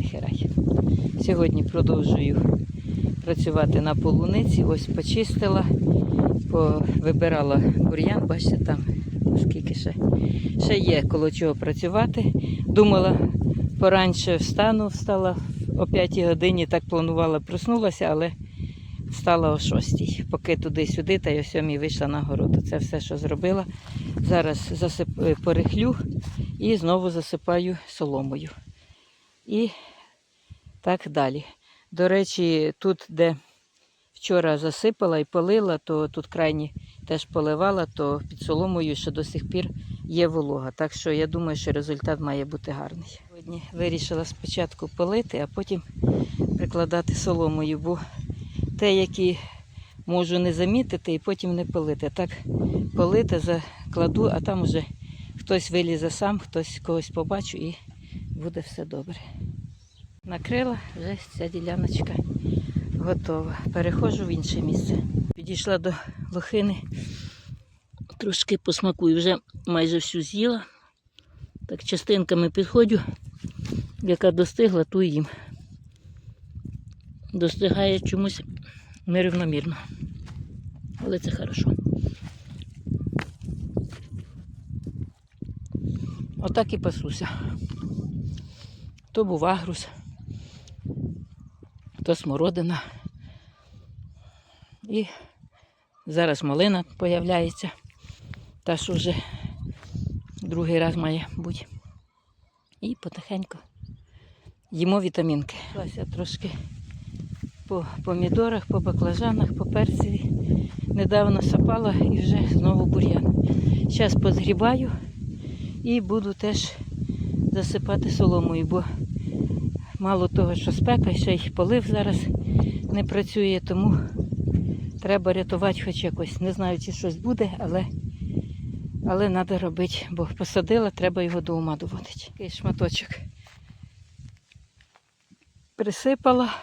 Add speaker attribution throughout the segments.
Speaker 1: мій. Сьогодні продовжую працювати на полуниці. Ось почистила, вибирала бур'ян, бачите, там скільки ще. Ще є коло чого працювати. Думала, поранше встану, встала о 5 годині, так планувала, проснулася, але встала о 6. Поки туди-сюди, та й о 7 вийшла на городу. Це все, що зробила. Зараз засип... е, порихлю і знову засипаю соломою. І так далі. До речі, тут, де вчора засипала і полила, то тут крайні теж поливала, то під соломою ще до сих пір є волога. Так що я думаю, що результат має бути гарний. Сьогодні вирішила спочатку полити, а потім прикладати соломою, бо те, які можу не замітити і потім не полити. Так полити, закладу, а там уже хтось вилізе сам, хтось когось побачу і буде все добре. Накрила, вже ця діляночка готова. Переходжу в інше місце. Підійшла до лохини, трошки посмакую, вже майже всю з'їла. Так частинками підходжу, яка достигла, ту їм. Достигає чомусь нерівномірно. Але це хорошо. Отак і пасуся. То був агрус, то смородина. І зараз малина появляється. Та що вже другий раз має бути. І потихеньку їмо вітамінки. Лася трошки по помідорах, по баклажанах, по перцеві. Недавно сапала і вже знову бур'ян. Зараз позгрібаю і буду теж засипати соломою, бо мало того, що спека, ще й полив зараз не працює, тому треба рятувати хоч якось. Не знаю, чи щось буде, але але треба робити, бо посадила, треба його до ума доводити. Такий шматочок присипала,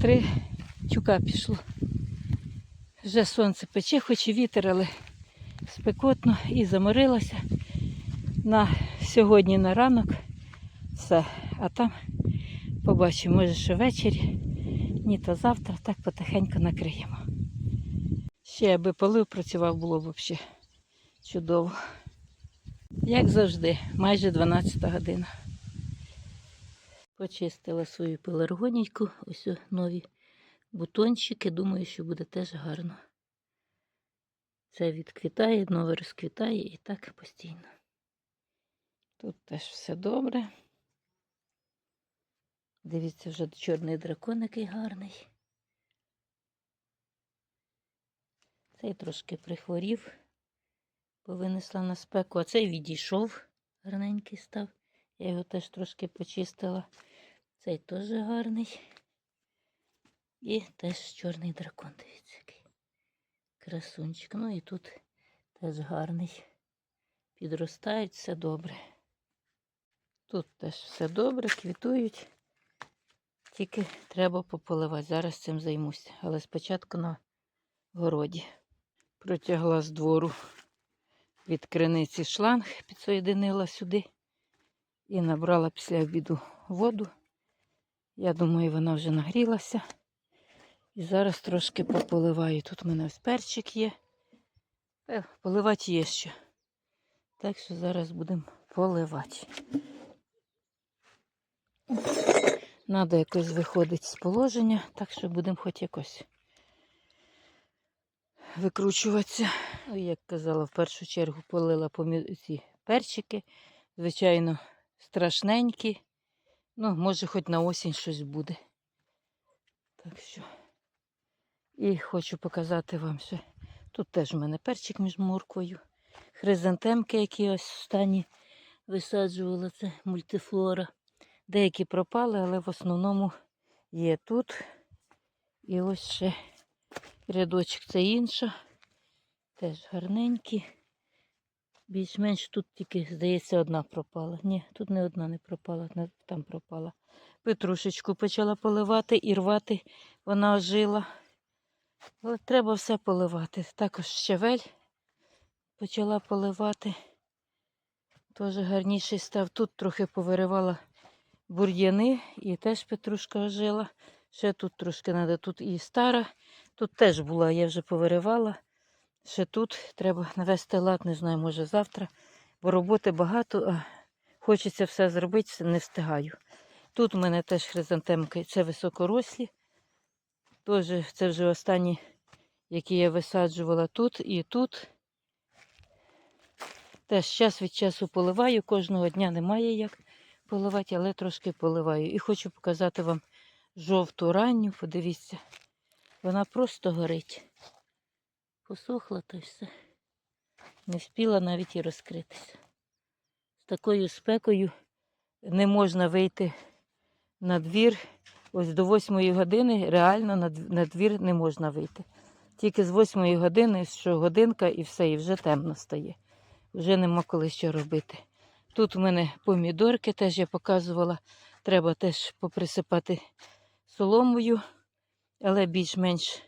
Speaker 1: три тюка пішло. Вже сонце пече, хоч і вітер, але спекотно і заморилася на сьогодні на ранок. Все. А там побачимо, може, що ввечері, ні то завтра, так потихеньку накриємо. Ще аби полив працював, було б взагалі чудово. Як завжди, майже 12 година. Почистила свою пеларгонійку, ось нові бутончики. Думаю, що буде теж гарно. Це відквітає, нове розквітає і так постійно. Тут теж все добре. Дивіться, вже чорний дракон який гарний. Цей трошки прихворів, бо винесла на спеку, а цей відійшов, гарненький став. Я його теж трошки почистила. Цей теж гарний. І теж чорний дракон, дивіться, який красунчик. Ну і тут теж гарний. Підростають, все добре. Тут теж все добре, квітують. Тільки треба пополивати. Зараз цим займуся. Але спочатку на городі. Протягла з двору від криниці шланг, підсоєдинила сюди і набрала після обіду воду. Я думаю, вона вже нагрілася. І зараз трошки пополиваю. Тут у мене ось перчик є. Е, Поливати є що. Так що зараз будемо поливати. Надо якось виходити з положення, так що будемо хоч якось викручуватися. Ну, як казала, в першу чергу полила ці перчики. Звичайно, страшненькі. Ну, може, хоч на осінь щось буде. Так що. І хочу показати вам ще. Тут теж в мене перчик між морквою. Хризантемки, які ось останні висаджувала, це мультифлора. Деякі пропали, але в основному є тут. І ось ще рядочок це інша. Теж гарненькі. Більш-менш тут тільки, здається, одна пропала. Ні, тут не одна не пропала, там пропала. Петрушечку почала поливати і рвати, вона ожила. Але треба все поливати. Також щавель почала поливати. Теж гарніший став. Тут трохи повиривала бур'яни і теж петрушка ожила. Ще тут трошки треба, тут і стара. Тут теж була, я вже повиривала. Ще тут треба навести лад, не знаю, може завтра. Бо роботи багато, а хочеться все зробити, не встигаю. Тут у мене теж хризантемки, це високорослі. Теж це вже останні, які я висаджувала тут і тут. Теж час від часу поливаю, кожного дня немає як поливати, але трошки поливаю. І хочу показати вам жовту ранню, подивіться. Вона просто горить. Посохла то все. Не встигла навіть і розкритися. З такою спекою не можна вийти на двір. Ось до 8 години реально на двір не можна вийти. Тільки з 8 години, що годинка і все, і вже темно стає. Вже нема коли що робити. Тут у мене помідорки, теж я показувала. Треба теж поприсипати соломою, але більш-менш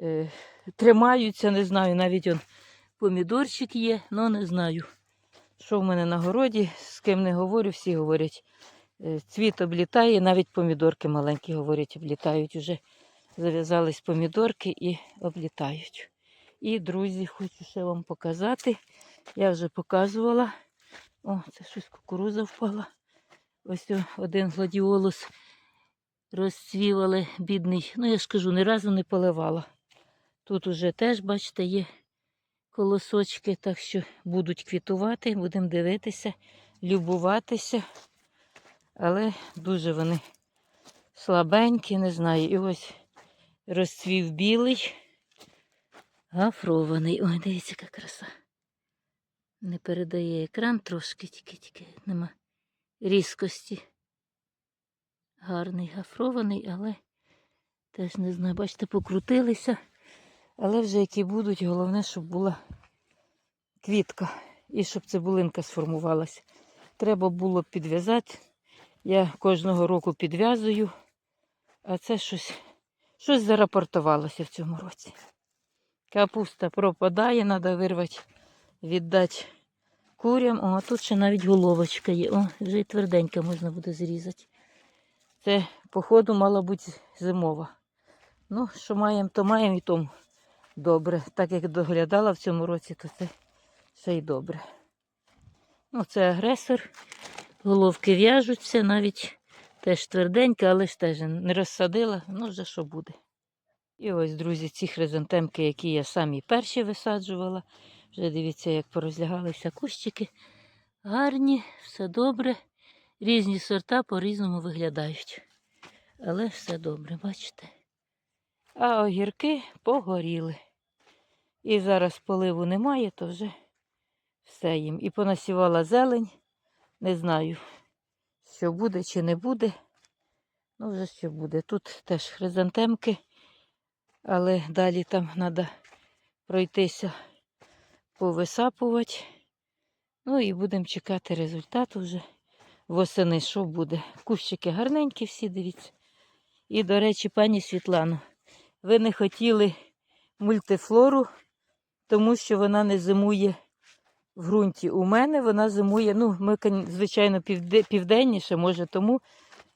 Speaker 1: е, тримаються, не знаю, навіть он помідорчик є, але не знаю. Що в мене на городі, з ким не говорю, всі говорять. е, Цвіт облітає, навіть помідорки маленькі говорять, облітають. Уже зав'язались помідорки і облітають. І, друзі, хочу ще вам показати. Я вже показувала. О, це щось кукуруза впала. Ось один гладіолус розцвів, але бідний. Ну, я ж кажу, ні разу не поливала. Тут уже теж, бачите, є колосочки, так що будуть квітувати, будемо дивитися, любуватися. Але дуже вони слабенькі, не знаю. І ось розцвів білий, гафрований. Ой, дивіться, яка краса. Не передає екран трошки, тільки тільки нема різкості. Гарний гафрований, але теж не знаю, бачите, покрутилися. Але вже які будуть, головне, щоб була квітка і щоб цибулинка сформувалася. Треба було підв'язати. Я кожного року підв'язую, а це щось, щось зарапортувалося в цьому році. Капуста пропадає, треба вирвати, віддати курям. О, а тут ще навіть головочка є. О, вже й тверденька можна буде зрізати. Це, походу, мала бути зимова. Ну, що маємо, то маємо і тому добре. Так як доглядала в цьому році, то це ще й добре. Ну, це агресор. Головки в'яжуться, навіть теж тверденька, але ж теж не розсадила, ну вже що буде. І ось, друзі, ці хризантемки, які я самі перші висаджувала. Вже дивіться, як порозлягалися кущики. Гарні, все добре. Різні сорта по-різному виглядають. Але все добре, бачите. А огірки погоріли. І зараз поливу немає, то вже все їм. І понасівала зелень. Не знаю, що буде чи не буде. Ну, вже що буде. Тут теж хризантемки, але далі там треба пройтися, повисапувати. Ну і будемо чекати результату вже восени, що буде. Кущики гарненькі всі, дивіться. І, до речі, пані Світлано, ви не хотіли мультифлору, тому що вона не зимує в ґрунті. У мене вона зимує, ну, ми, звичайно, південніше, може, тому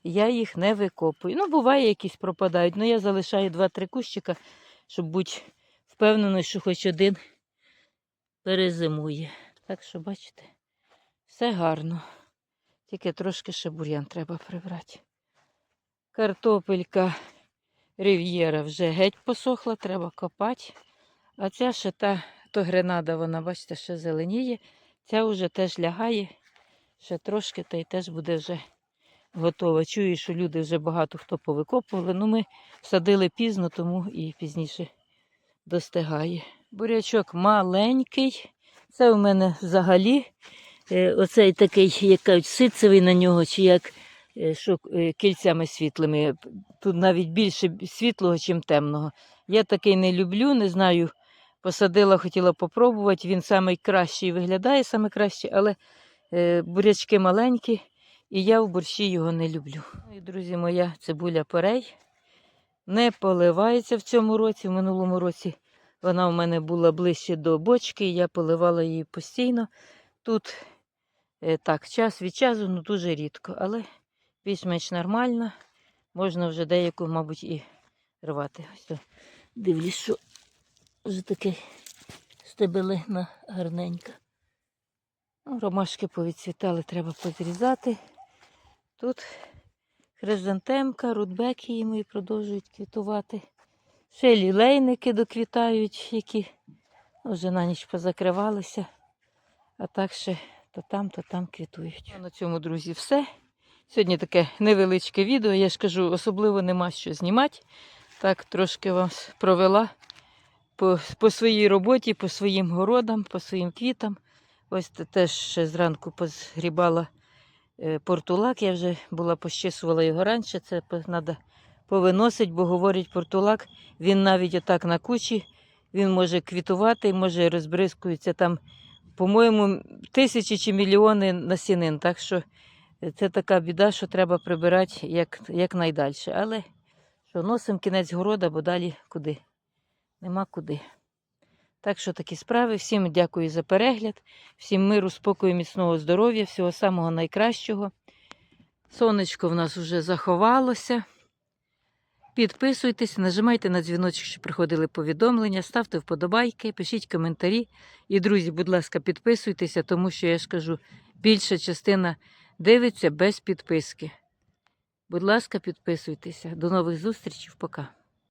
Speaker 1: я їх не викопую. Ну, буває, якісь пропадають. Ну, я залишаю 2-3 кущика, щоб бути впевненою, що хоч один перезимує. Так що, бачите, все гарно. Тільки трошки ще бур'ян треба прибрати. Картопелька Рив'єра вже геть посохла, треба копати. А ця ще та, то гренада, вона, бачите, ще зеленіє. Ця вже теж лягає, ще трошки, та й теж буде вже готова. Чую, що люди вже багато хто повикопували. Ну, ми садили пізно, тому і пізніше достигає. Бурячок маленький. Це у мене взагалі е, оцей такий, як кажуть, ситцевий на нього, чи як е, що, е, кільцями світлими. Тут навіть більше світлого, ніж темного. Я такий не люблю, не знаю. Посадила, хотіла попробувати. Він найкращий виглядає, краще, але бурячки маленькі, і я в борщі його не люблю. Ну І, друзі, моя цибуля порей не поливається в цьому році. В минулому році вона у мене була ближче до бочки, я поливала її постійно. Тут е, так, час від часу, ну дуже рідко, але більш-менш нормальна. Можна вже деяку, мабуть, і рвати. Ось дивлюсь, що вже таке стебелина гарненька. Ну, ромашки повідцвітали, треба позрізати. Тут хризантемка, рудбеки їм і продовжують квітувати. Ще лілейники доквітають, які ну, вже на ніч позакривалися. А так ще то там, то там квітують. А на цьому, друзі, все. Сьогодні таке невеличке відео. Я ж кажу, особливо нема що знімати. Так, трошки вас провела по, по своїй роботі, по своїм городам, по своїм квітам. Ось те- теж ще зранку позгрібала е, портулак. Я вже була пощисувала його раніше. Це треба повиносити, бо говорять, портулак, він навіть отак на кучі, він може квітувати, може розбризкується там, по-моєму, тисячі чи мільйони насінин. Так що е, це така біда, що треба прибирати як, як найдальше. Але що носимо кінець города, бо далі куди? Нема куди. Так що такі справи. Всім дякую за перегляд, всім миру, спокою, міцного здоров'я, всього самого найкращого. Сонечко в нас вже заховалося. Підписуйтесь, нажимайте на дзвіночок, щоб приходили повідомлення, ставте вподобайки, пишіть коментарі. І, друзі, будь ласка, підписуйтеся, тому що я ж кажу, більша частина дивиться без підписки. Будь ласка, підписуйтеся. До нових зустрічей. Пока.